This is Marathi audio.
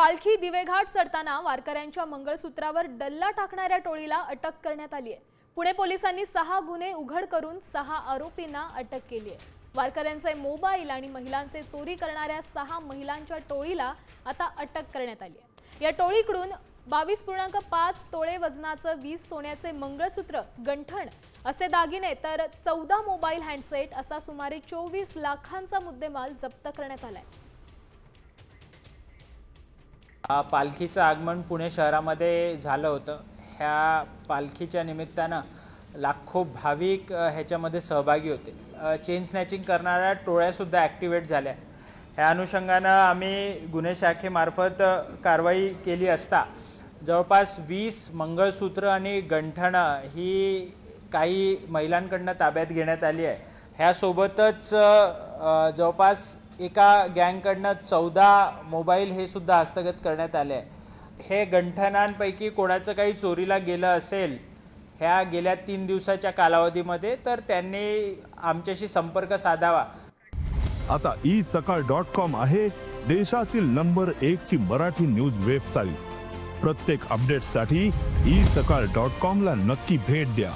पालखी दिवेघाट चढताना वारकऱ्यांच्या मंगळसूत्रावर डल्ला टाकणाऱ्या टोळीला अटक करण्यात आली आहे. पुणे पोलिसांनी सहा गुन्हे उघड करून सहा आरोपींना अटक केली आहे. वारकऱ्यांचे मोबाईल आणि महिलांचे चोरी करणाऱ्या सहा महिलांच्या टोळीला आता अटक करण्यात आली आहे. या टोळीकडून बावीस पूर्णांक पाच तोळे वजनाचं वीस सोन्याचे मंगळसूत्र गंठण असे दागिने तर चौदा मोबाईल हँडसेट असा सुमारे चोवीस लाखांचा मुद्देमाल जप्त करण्यात आलाय. पालखीचं आगमन पुणे शहरामध्ये झालं होतं. ह्या पालखीच्या निमित्तानं लाखो भाविक ह्याच्यामध्ये सहभागी होते. चेन स्नॅचिंग करणाऱ्या टोळ्यासुद्धा ॲक्टिवेट झाल्या. ह्या अनुषंगानं आम्ही गुन्हे शाखेमार्फत कारवाई केली असता जवळपास वीस मंगळसूत्र आणि गंठणं ही काही महिलांकडनं ताब्यात घेण्यात आली आहे. ह्यासोबतच जवळपास एका गँगकडनं चौदा मोबाईल हे सुद्धा हस्तगत करण्यात आले आहे. हे गंठनांपैकी कोणाचं काही चोरीला गेलं असेल ह्या गेल्या तीन दिवसाच्या कालावधीमध्ये तर त्यांनी आमच्याशी संपर्क साधावा. आता ई सकाळ डॉट कॉम आहे देशातील नंबर एक ची मराठी न्यूज वेबसाईट. प्रत्येक अपडेटसाठी ई सकाळ डॉट कॉम ला नक्की भेट द्या.